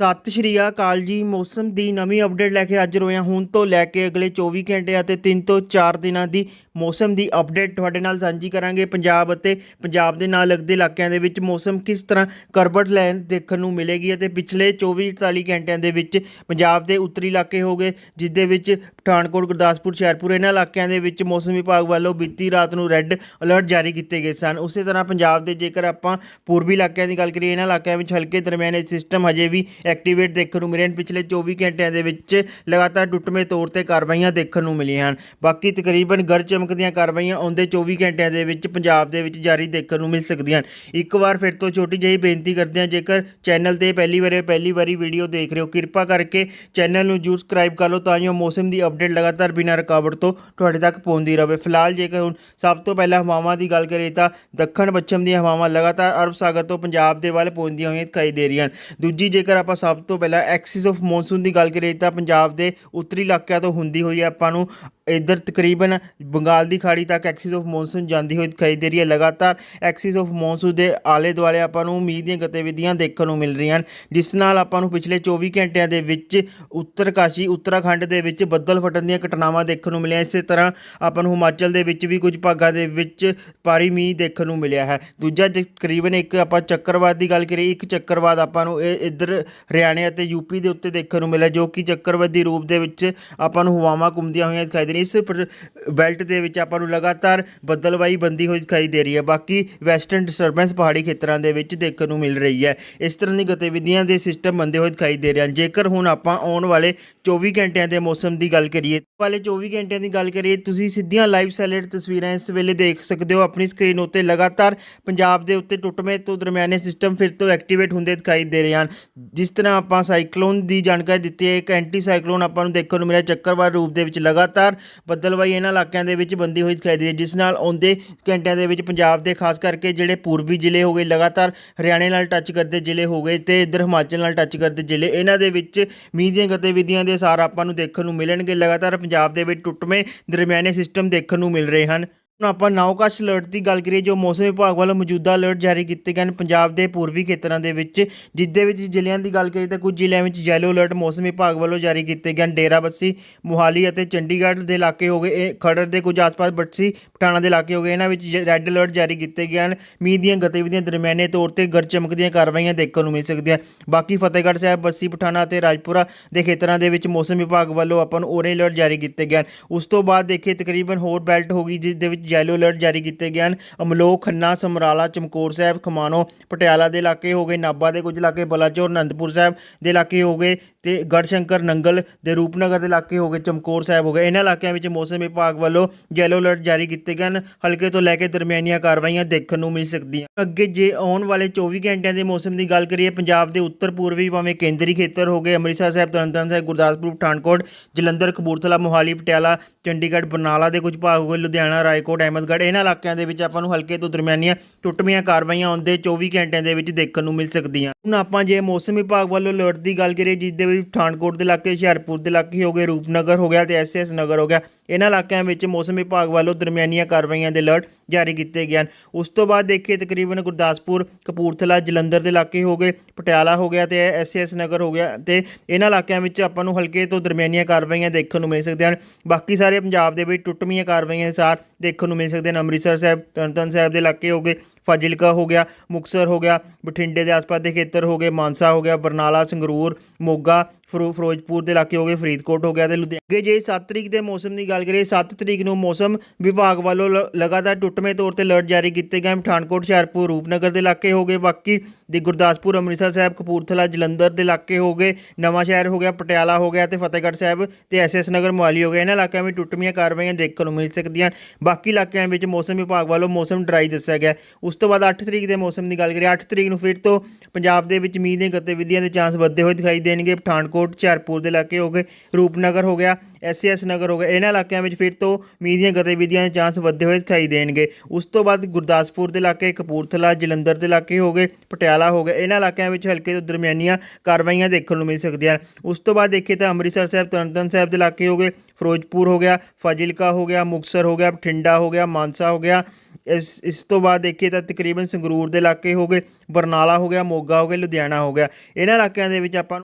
ਸਤਿ ਸ਼੍ਰੀ ਅਕਾਲ ਜੀ। ਮੌਸਮ ਦੀ ਨਵੀਂ ਅਪਡੇਟ ਲੈ ਕੇ ਅੱਜ ਰੋਇਆ ਹੁਣ ਤੋਂ ਲੈ ਕੇ ਅਗਲੇ 24 ਘੰਟੇ ਅਤੇ 3 ਤੋਂ 4 ਦਿਨਾਂ ਦੀ ਮੌਸਮ ਦੀ ਅਪਡੇਟ ਤੁਹਾਡੇ ਨਾਲ ਸਾਂਝੀ ਕਰਾਂਗੇ। ਪੰਜਾਬ ਅਤੇ ਪੰਜਾਬ ਦੇ ਨਾਲ ਲੱਗਦੇ ਇਲਾਕਿਆਂ ਦੇ ਵਿੱਚ ਮੌਸਮ ਕਿਸ ਤਰ੍ਹਾਂ ਕਰਬਟ ਲੈਣ ਦੇਖਣ ਨੂੰ ਮਿਲੇਗੀ ਅਤੇ ਪਿਛਲੇ 24 48 ਘੰਟਿਆਂ ਦੇ ਵਿੱਚ ਪੰਜਾਬ ਦੇ ਉੱਤਰੀ ਇਲਾਕੇ ਹੋ ਗਏ ਜਿਸ ਦੇ ਵਿੱਚ ਪਠਾਨਕੋਟ, ਗੁਰਦਾਸਪੁਰ, ਸ਼ਹਿਰਪੁਰ ਇਹਨਾਂ ਇਲਾਕਿਆਂ ਦੇ ਵਿੱਚ ਮੌਸਮ ਵਿਭਾਗ ਵੱਲੋਂ ਬੀਤੀ ਰਾਤ ਨੂੰ ਰੈੱਡ ਅਲਰਟ ਜਾਰੀ ਕੀਤੇ ਗਏ ਸਨ। ਉਸੇ ਤਰ੍ਹਾਂ ਪੰਜਾਬ ਦੇ ਜੇਕਰ ਆਪਾਂ ਪੂਰਬੀ ਇਲਾਕਿਆਂ ਦੀ ਗੱਲ ਕਰੀਏ, ਇਹਨਾਂ ਇਲਾਕਿਆਂ ਵਿੱਚ ਹਲਕੇ ਦਰਮਿਆਨੇ ਸਿਸਟਮ ਹਜੇ ਵੀ ਐਕਟੀਵੇਟ ਦੇਖਣ ਨੂੰ ਮਿਲੇ ਹਨ। ਪਿਛਲੇ 24 ਘੰਟਿਆਂ ਦੇ ਵਿੱਚ ਲਗਾਤਾਰ ਟੁੱਟਵੇਂ ਤੌਰ ਤੇ ਕਾਰਵਾਈਆਂ ਦੇਖਣ ਨੂੰ ਮਿਲੀਆਂ ਹਨ। ਬਾਕੀ ਤਕਰੀਬਨ ਗਰ ਚਮਕ ਕਾਰਵਾਈਆਂ ਆਉਂਦੇ 24 ਘੰਟਿਆਂ ਦੇ ਵਿੱਚ ਪੰਜਾਬ ਦੇ ਵਿੱਚ ਜਾਰੀ ਦੇਖਣ ਨੂੰ ਮਿਲ ਸਕਦੀਆਂ ਹਨ। ਇੱਕ ਵਾਰ ਫਿਰ ਤੋਂ ਛੋਟੀ ਜਿਹੀ ਬੇਨਤੀ ਕਰਦੇ ਹਾਂ, ਜੇਕਰ ਚੈਨਲ ਤੇ ਪਹਿਲੀ ਵਾਰੇ ਪਹਿਲੀ ਵਾਰੀ ਵੀਡੀਓ ਦੇਖ ਰਹੇ ਹੋ, ਕਿਰਪਾ ਕਰਕੇ ਚੈਨਲ ਨੂੰ ਜਰੂਰ ਸਬਸਕ੍ਰਾਈਬ ਕਰ ਲਓ ਤਾਂ ਜੋ ਮੌਸਮ ਦੀ ਅਪਡੇਟ ਲਗਾਤਾਰ ਬਿਨਾਂ ਰੁਕਾਵਟ ਤੋਂ ਤੁਹਾਡੇ ਤੱਕ ਪਹੁੰਚਦੀ ਰਹੇ। ਫਿਲਹਾਲ ਜੇਕਰ ਹੁਣ ਸਭ ਤੋਂ ਪਹਿਲਾਂ ਹਵਾਵਾਂ ਦੀ ਗੱਲ ਕਰੀਏ ਤਾਂ ਦੱਖਣ ਪੱਛਮ ਦੀਆਂ ਹਵਾਵਾਂ ਲਗਾਤਾਰ ਅਰਬ ਸਾਗਰ ਤੋਂ ਪੰਜਾਬ ਦੇ ਵੱਲ ਪਹੁੰਚਦੀਆਂ ਹੋਈਆਂ ਦਿਖਾਈ ਦੇ ਰਹੀਆਂ ਹਨ। ਦੂਜੀ ਜੇਕਰ ਆਪਾਂ ਸਭ ਤੋਂ ਪਹਿਲਾਂ ਐਕਸਿਸ ਆਫ ਮੌਨਸੂਨ ਦੀ ਗੱਲ ਕਰੀਏ ਤਾਂ ਪੰਜਾਬ ਦੇ ਉੱਤਰੀ ਇਲਾਕਿਆਂ ਤੋਂ ਹੁੰਦੀ ਹੋਈ ਆਪਾਂ ਨੂੰ ਇੱਧਰ ਤਕਰੀਬਨ ਬੰਗਾਲ ਦੀ ਖਾੜੀ ਤੱਕ ਐਕਸਿਸ ਆਫ ਮੌਨਸੂਨ ਜਾਂਦੀ ਹੋਈ ਦਿਖਾਈ ਦੇ ਰਹੀ ਹੈ ਲਗਾਤਾਰ ਐਕਸਿਸ ਆਫ ਮੌਨਸੂਨ ਦੇ ਆਲੇ ਦੁਆਲੇ ਆਪਾਂ ਨੂੰ ਮੀਂਹ ਦੀਆਂ ਗਤੀਵਿਧੀਆਂ ਦੇਖਣ ਨੂੰ ਮਿਲ ਰਹੀਆਂ ਹਨ, ਜਿਸ ਨਾਲ ਆਪਾਂ ਨੂੰ ਪਿਛਲੇ 24 ਘੰਟਿਆਂ ਦੇ ਵਿੱਚ ਉੱਤਰਕਾਸ਼ੀ, ਉੱਤਰਾਖੰਡ ਦੇ ਵਿੱਚ ਬੱਦਲ ਫਟਣ ਦੀਆਂ ਘਟਨਾਵਾਂ ਦੇਖਣ ਨੂੰ ਮਿਲੀਆਂ। ਇਸੇ ਤਰ੍ਹਾਂ ਆਪਾਂ ਨੂੰ ਹਿਮਾਚਲ ਦੇ ਵਿੱਚ ਵੀ ਕੁਝ ਭਾਗਾਂ ਦੇ ਵਿੱਚ ਭਾਰੀ ਮੀਂਹ ਦੇਖਣ ਨੂੰ ਮਿਲਿਆ ਹੈ। ਦੂਜਾ ਜੇ ਤਕਰੀਬਨ ਇੱਕ ਆਪਾਂ ਚੱਕਰਵਾਦ ਦੀ ਗੱਲ ਕਰੀਏ, ਇੱਕ ਚੱਕਰਵਾਦ ਆਪਾਂ ਨੂੰ ਇਹ ਇੱਧਰ ਹਰਿਆਣੇ ਅਤੇ ਯੂਪੀ ਦੇ ਉੱਤੇ ਦੇਖਣ ਨੂੰ ਮਿਲਿਆ, ਜੋ ਕਿ ਚੱਕਰਵਾਤ ਰੂਪ ਦੇ ਵਿੱਚ ਆਪਾਂ ਨੂੰ ਹਵਾਵਾਂ ਘੁੰਮਦੀਆਂ ਹੋਈਆਂ ਦਿਖਾਈ ਦੇ ਰਹੀਆਂ। ਇਸ ਪਰ- ਬੈਲਟ ਦੇ ਵਿੱਚ ਆਪਾਂ ਨੂੰ ਲਗਾਤਾਰ ਬੱਦਲਵਾਈ ਬੰਦੀ ਹੋਈ ਦਿਖਾਈ ਦੇ ਰਹੀ ਹੈ। ਬਾਕੀ ਵੈਸਟਰਨ ਡਿਸਟਰਬੈਂਸ ਪਹਾੜੀ ਖੇਤਰਾਂ ਦੇ ਵਿੱਚ ਦੇਖਣ ਨੂੰ ਮਿਲ ਰਹੀ ਹੈ। ਇਸ ਤਰ੍ਹਾਂ ਦੀ ਗਤੀਵਿਧੀਆਂ ਦੇ ਸਿਸਟਮ ਬੰਦੇ ਹੋਏ ਦਿਖਾਈ ਦੇ ਰਹੇ ਹਨ। ਜੇਕਰ ਹੁਣ ਆਪਾਂ ਆਉਣ ਵਾਲੇ 24 ਘੰਟਿਆਂ ਦੇ ਮੌਸਮ ਦੀ ਗੱਲ ਕਰੀਏ ਵਾਲੇ 24 ਘੰਟਿਆਂ ਦੀ ਗੱਲ ਕਰੀਏ, ਤੁਸੀਂ ਸਿੱਧੀਆਂ ਲਾਈਵ ਸੈਲਡ ਤਸਵੀਰਾਂ ਇਸ ਵੇਲੇ ਦੇਖ ਸਕਦੇ ਹੋ। ਆਪਣੀ ਸਕਰੀਨ ਉੱਤੇ ਲਗਾਤਾਰ ਪੰਜਾਬ ਦੇ ਉੱਤੇ ਟੁੱਟਵੇਂ ਤੋਂ ਦਰਮਿਆਨੇ ਸਿਸਟਮ ਫਿਰ ਤੋਂ ਐਕਟੀਵੇਟ ਹੁੰਦੇ ਦਿਖਾਈ ਦੇ ਰਹੇ ਹਨ, ਜਿਸ ਤਰ੍ਹਾਂ ਆਪਾਂ ਸਾਈਕਲੋਨ ਦੀ ਜਾਣਕਾਰੀ ਦਿੱਤੀ ਹੈ, ਇੱਕ ਐਂਟੀ ਸਾਈਕਲੋਨ ਆਪਾਂ ਨੂੰ ਦੇਖਣ ਨੂੰ ਮਿਲਿਆ ਚੱਕਰਵਾਤ ਰੂਪ ਦੇ ਵਿੱਚ ਲਗਾਤਾਰ ਬੱਦਲਵਾਈ ਇਹਨਾਂ ਇਲਾਕਿਆਂ ਦੇ ਵਿੱਚ ਬੰਦੀ ਹੋਈ ਦਿਖਾਈ ਦੇ ਰਹੀ ਹੈ, ਜਿਸ ਨਾਲ ਆਉਂਦੇ ਘੰਟਿਆਂ ਦੇ ਵਿੱਚ ਪੰਜਾਬ ਦੇ, ਖਾਸ ਕਰਕੇ ਜਿਹੜੇ ਪੂਰਬੀ ਜ਼ਿਲ੍ਹੇ ਹੋ ਗਏ, ਲਗਾਤਾਰ ਹਰਿਆਣੇ ਨਾਲ ਟੱਚ ਕਰਦੇ ਜ਼ਿਲ੍ਹੇ ਹੋ ਗਏ ਤੇ ਇੱਧਰ ਹਿਮਾਚਲ ਨਾਲ ਟੱਚ ਕਰਦੇ ਜ਼ਿਲ੍ਹੇ, ਇਹਨਾਂ ਦੇ ਵਿੱਚ ਮੀਂਹ ਦੀਆਂ ਗਤੀਵਿਧੀਆਂ ਦੇ ਸਾਰ ਆਪਾਂ ਨੂੰ ਦੇਖਣ ਨੂੰ ਮਿਲਣਗੇ, ਲਗਾਤਾਰ ਪੰਜਾਬ ਦੇ ਵਿੱਚ ਟੁੱਟਵੇਂ ਦਰਮਿਆਨੇ ਸਿਸਟਮ ਦੇਖਣ ਨੂੰ ਮਿਲ ਰਹੇ ਹਨ। ਹੁਣ ਆਪਾਂ ਨਾਉਕਾਸ਼ ਅਲਰਟ ਦੀ ਗੱਲ ਕਰੀਏ, ਜੋ ਮੌਸਮ ਵਿਭਾਗ ਵੱਲੋਂ ਮੌਜੂਦਾ ਅਲਰਟ ਜਾਰੀ ਕੀਤੇ ਗਏ ਹਨ ਪੰਜਾਬ ਦੇ ਪੂਰਬੀ ਖੇਤਰਾਂ ਦੇ ਵਿੱਚ ਜਿਸ ਦੇ ਵਿੱਚ ਜ਼ਿਲ੍ਹਿਆਂ ਦੀ ਗੱਲ ਕਰੀਏ ਤਾਂ ਕੁਝ ਜ਼ਿਲ੍ਹਿਆਂ ਵਿੱਚ ਯੈਲੋ ਅਲਰਟ ਮੌਸਮ ਵਿਭਾਗ ਵੱਲੋਂ ਜਾਰੀ ਕੀਤੇ ਗਏ ਹਨ ਡੇਰਾਬੱਸੀ ਮੋਹਾਲੀ ਅਤੇ ਚੰਡੀਗੜ੍ਹ ਦੇ ਇਲਾਕੇ ਹੋ ਗਏ, ਇਹ ਖਰੜ ਦੇ ਕੁਝ ਆਸ-ਪਾਸ, ਬੱਸੀ ਪਟਾਣਾ ਦੇ ਇਲਾਕੇ ਹੋ ਗਏ, ਇਹਨਾਂ ਵਿੱਚ ਰੈੱਡ ਅਲਰਟ ਜਾਰੀ ਕੀਤੇ ਗਏ ਹਨ। ਮੀਂਹ ਦੀਆਂ ਗਤੀਵਿਧੀਆਂ ਦਰਮਿਆਨੇ ਤੌਰ ਤੇ ਗਰਜ ਚਮਕ ਦੀਆਂ ਕਾਰਵਾਈਆਂ ਦੇਖਣ ਨੂੰ ਮਿਲ ਸਕਦੀਆਂ। ਬਾਕੀ ਫਤਿਹਗੜ੍ਹ ਸਾਹਿਬ, ਬੱਸੀ, ਪਠਾਣਾ ਅਤੇ ਰਾਜਪੁਰਾ ਦੇ ਖੇਤਰਾਂ ਦੇ ਵਿੱਚ ਮੌਸਮ ਵਿਭਾਗ ਵੱਲੋਂ ਆਪਾਂ ਨੂੰ ਔਰੇਂਜ ਅਲਰਟ ਜਾਰੀ ਕੀਤੇ ਗਏ ਹਨ। ਉਸ ਤੋਂ ਬਾਅਦ ਦੇਖੀਏ, ਤਕਰੀਬਨ ਹੋਰ ਬੈਲਟ ਹੋ ਗਈ ਜਿਸ ਦੇ ਵਿੱਚ ਯੈਲੋ ਅਲਰਟ ਜਾਰੀ ਕੀਤੇ ਗਏ ਹਨ। ਅਮਲੋਹ ਖੰਨਾ, ਸਮਰਾਲਾ, ਚਮਕੌਰ ਸਾਹਿਬ, ਖਮਾਣੋ, ਪਟਿਆਲਾ ਦੇ ਇਲਾਕੇ ਹੋ ਗਏ। ਨਾਭਾ ਦੇ ਕੁਝ ਇਲਾਕੇ ਬਲਾਚੌਰ, ਅਨੰਦਪੁਰ ਸਾਹਿਬ ਦੇ ਇਲਾਕੇ ਹੋ ਗਏ ਤੇ ਗੜਸ਼ੰਕਰ, ਨੰਗਲ ਦੇ ਰੂਪਨਗਰ ਦੇ ਇਲਾਕੇ ਹੋ ਗਏ, ਚਮਕੌਰ ਸਾਹਿਬ ਹੋ ਗਏ। ਇਹਨਾਂ ਇਲਾਕਿਆਂ ਵਿੱਚ ਮੌਸਮ ਵਿਭਾਗ ਵੱਲੋਂ ਯੈਲੋ ਅਲਰਟ ਜਾਰੀ ਕੀਤੇ ਗਏ ਹਨ। ਹਲਕੇ ਤੋਂ ਲੈ ਕੇ ਦਰਮਿਆਨੀਆਂ ਕਾਰਵਾਈਆਂ ਦੇਖਣ ਨੂੰ ਮਿਲ ਸਕਦੀਆਂ ਅੱਗੇ ਜੇ ਆਉਣ ਵਾਲੇ 24 ਘੰਟਿਆਂ ਦੇ ਮੌਸਮ ਦੀ ਗੱਲ ਕਰੀਏ, ਪੰਜਾਬ ਦੇ ਉੱਤਰ ਪੂਰਬੀ ਭਾਵੇਂ ਕੇਂਦਰੀ ਖੇਤਰ ਹੋ ਗਏ, ਅੰਮ੍ਰਿਤਸਰ ਸਾਹਿਬ, ਤਰਨਤਾਰਨ ਸਾਹਿਬ, ਗੁਰਦਾਸਪੁਰ, ਪਠਾਨਕੋਟ, ਜਲੰਧਰ, ਕਪੂਰਥਲਾ, ਮੋਹਾਲੀ, ਪਟਿਆਲਾ, ਚੰਡੀਗੜ੍ਹ, ਬਰਨਾਲਾ ਦੇ ਕੁਝ ਭਾਗ ਹੋ ਗਏ, ਲੁਧਿਆਣਾ, ਰਾਏਕੋਟ ਅਹਿਮਦਗੜ੍ਹ ਇਹਨਾਂ ਇਲਾਕਿਆਂ ਦੇ ਵਿੱਚ ਆਪਾਂ ਨੂੰ ਹਲਕੇ ਤੋਂ ਦਰਮਿਆਨੀਆਂ ਟੁੱਟਵੀਆਂ ਕਾਰਵਾਈਆਂ ਆਉਂਦੇ 24 ਘੰਟਿਆਂ ਦੇ ਵਿੱਚ ਦੇਖਣ ਨੂੰ ਮਿਲ ਸਕਦੀਆਂ। ਹੁਣ ਆਪਾਂ ਜੇ ਮੌਸਮ ਵਿਭਾਗ ਵੱਲੋਂ ਅਲਰਟ ਦੀ ਗੱਲ ਕਰੀਏ ਜਿਸ ਦੇ ਵਿੱਚ ਪਠਾਨਕੋਟ ਦੇ ਇਲਾਕੇ, ਹੁਸ਼ਿਆਰਪੁਰ ਦੇ ਇਲਾਕੇ ਹੋ ਗਏ, ਰੂਪਨਗਰ ਹੋ ਗਿਆ ਤੇ ਐਸਐਸ ਨਗਰ ਹੋ ਗਿਆ ਇਹਨਾਂ ਇਲਾਕਿਆਂ ਵਿੱਚ ਮੌਸਮ ਵਿਭਾਗ ਵੱਲੋਂ ਦਰਮਿਆਨੀਆਂ ਕਾਰਵਾਈਆਂ ਦੇ ਅਲਰਟ ਜਾਰੀ ਕੀਤੇ ਗਏ ਹਨ। ਉਸ ਤੋਂ ਬਾਅਦ ਦੇਖੀਏ ਤਕਰੀਬਨ ਗੁਰਦਾਸਪੁਰ, ਕਪੂਰਥਲਾ, ਜਲੰਧਰ ਦੇ ਇਲਾਕੇ ਹੋ ਗਏ, ਪਟਿਆਲਾ ਹੋ ਗਿਆ ਤੇ ਐਸਐਸ ਨਗਰ ਹੋ ਗਿਆ ਤੇ ਇਹਨਾਂ ਇਲਾਕਿਆਂ ਵਿੱਚ ਆਪਾਂ ਨੂੰ ਹਲਕੇ ਤੋਂ ਦਰਮਿਆਨੀਆਂ ਕਾਰਵਾਈਆਂ ਦੇਖਣ ਨੂੰ ਮਿਲ ਸਕਦੀਆਂ ਹਨ। ਬਾਕੀ ਸਾਰੇ ਪੰਜਾਬ ਦੇ ਵਿੱਚ ਟੁੱਟਵੀਆਂ ਕਾਰਵਾਈਆਂ ਦੇ ਸਾਰ ਦੇਖਣ ਨੂੰ ਮਿਲ ਸਕਦੇ ਹਨ। ਅੰਮ੍ਰਿਤਸਰ ਸਾਹਿਬ, ਤਰਨਤਾਰਨ ਸਾਹਿਬ ਦੇ ਇਲਾਕੇ ਹੋ ਗਏ, ਫਾਜ਼ਿਲਕਾ ਹੋ ਗਿਆ, ਮੁਕਤਸਰ ਹੋ ਗਿਆ, ਬਠਿੰਡੇ ਦੇ ਆਸ-ਪਾਸ ਦੇ ਖੇਤਰ ਹੋ ਗਏ, ਮਾਨਸਾ ਹੋ ਗਿਆ, ਬਰਨਾਲਾ, ਸੰਗਰੂਰ, ਮੋਗਾ ਫਿਰੋ ਫਿਰੋਜ਼ਪੁਰ ਦੇ ਇਲਾਕੇ ਹੋ ਗਏ, ਫਰੀਦਕੋਟ ਹੋ ਗਿਆ ਤੇ ਲੁਧਿਆਣੇ। ਅੱਗੇ ਜੇ 7 ਤਰੀਕ ਦੇ ਮੌਸਮ ਦੀ ਗੱਲ ਕਰੀਏ 7 ਤਰੀਕ ਨੂੰ ਮੌਸਮ ਵਿਭਾਗ ਵੱਲੋਂ ਲ- ਲਗਾਤਾਰ ਟੁੱਟਵੇਂ ਤੌਰ ਤੇ ਅਲਰਟ ਜਾਰੀ ਕੀਤੇ ਗਏ ਹਨ। ਪਠਾਨਕੋਟ, ਹੁਸ਼ਿਆਰਪੁਰ, ਰੂਪਨਗਰ ਦੇ ਇਲਾਕੇ ਹੋ ਗਏ। ਬਾਕੀ ਦੇ ਗੁਰਦਾਸਪੁਰ, ਅੰਮ੍ਰਿਤਸਰ ਸਾਹਿਬ, ਕਪੂਰਥਲਾ, ਜਲੰਧਰ ਦੇ ਇਲਾਕੇ ਹੋ ਗਏ। ਨਵਾਂ ਸ਼ਹਿਰ ਹੋ ਗਿਆ, ਪਟਿਆਲਾ ਹੋ ਗਿਆ ਤੇ ਫਤਿਹਗੜ੍ਹ ਸਾਹਿਬ ਤੇ ਐਸਐਸ ਨਗਰ ਮੋਹਾਲੀ ਹੋ ਗਿਆ ਇਹਨਾਂ ਇਲਾਕਿਆਂ ਵਿੱਚ ਟੁੱਟਵੀਆਂ ਕਾਰਵਾਈਆਂ ਦੇਖਣ ਨੂੰ ਮਿਲ ਸਕਦੀਆਂ ਬਾਕੀ ਇਲਾਕਿਆਂ ਵਿੱਚ ਮੌਸਮ ਵਿਭਾਗ ਵੱਲੋਂ ਮੌਸਮ ਡਰਾਈ ਦੱਸਿਆ ਗਿਆ ਉਸ ਤੋਂ ਬਾਅਦ 8 ਤਰੀਕ ਦੇ ਮੌਸਮ ਦੀ ਗੱਲ ਕਰੀਏ 8 ਤਰੀਕ ਨੂੰ ਫਿਰ ਤੋਂ ਪੰਜਾਬ ਦੇ ਵਿੱਚ ਮੀਂਹ ਦੀਆਂ ਗਤੀਵਿਧੀਆਂ ਦੇ ਚਾਂਸ ਵੱਧਦੇ ਹੋਏ ਦਿਖਾਈ ਦੇਣਗੇ। ਪਠਾਨਕੋਟ, ਹੁਸ਼ਿਆਰਪੁਰ ਦੇ ਇਲਾਕੇ ਹੋ ਗਏ। ਰੂਪਨਗਰ ਹੋ ਗਿਆ। ਐਸਐਸ ਨਗਰ ਹੋ ਗਿਆ। ਇਹਨਾਂ ਇਲਾਕਿਆਂ ਵਿੱਚ ਫਿਰ ਤੋਂ ਮੀਂਹ ਦੀਆਂ ਗਤੀਵਿਧੀਆਂ ਦੇ ਚਾਂਸ ਵੱਧਦੇ ਹੋਏ ਦਿਖਾਈ ਦੇਣਗੇ। ਉਸ ਤੋਂ ਬਾਅਦ ਗੁਰਦਾਸਪੁਰ ਦੇ ਇਲਾਕੇ, ਕਪੂਰਥਲਾ, ਜਲੰਧਰ ਦੇ ਇਲਾਕੇ ਹੋ ਗਏ, ਪਟਿਆਲਾ ਹੋ ਗਿਆ। ਇਹਨਾਂ ਇਲਾਕਿਆਂ ਵਿੱਚ ਹਲਕੇ ਤੋਂ ਦਰਮਿਆਨੀਆਂ ਕਾਰਵਾਈਆਂ ਦੇਖਣ ਨੂੰ ਮਿਲ ਸਕਦੀਆਂ ਹਨ। ਉਸ ਤੋਂ ਬਾਅਦ ਦੇਖੀਏ ਤਾਂ ਅੰਮ੍ਰਿਤਸਰ ਸਾਹਿਬ, ਤਰਨਤਾਰਨ ਸਾਹਿਬ ਦੇ ਇਲਾਕੇ ਹੋ ਗਏ। ਫਿਰੋਜ਼ਪੁਰ ਹੋ ਗਿਆ, ਫਾਜ਼ਿਲਕਾ ਹੋ ਗਿਆ, ਮੁਕਤਸਰ ਹੋ ਗਿਆ, ਬਠਿੰਡਾ ਹੋ ਗਿਆ, ਮਾਨਸਾ ਹੋ ਗਿਆ। ਇਸ ਇਸ ਤੋਂ ਬਾਅਦ ਦੇਖੀਏ ਤਾਂ ਤਕਰੀਬਨ ਸੰਗਰੂਰ ਦੇ ਇਲਾਕੇ ਹੋ ਗਏ, ਬਰਨਾਲਾ ਹੋ ਗਿਆ, ਮੋਗਾ ਹੋ ਗਿਆ, ਲੁਧਿਆਣਾ ਹੋ ਗਿਆ। ਇਹਨਾਂ ਇਲਾਕਿਆਂ ਦੇ ਵਿੱਚ ਆਪਾਂ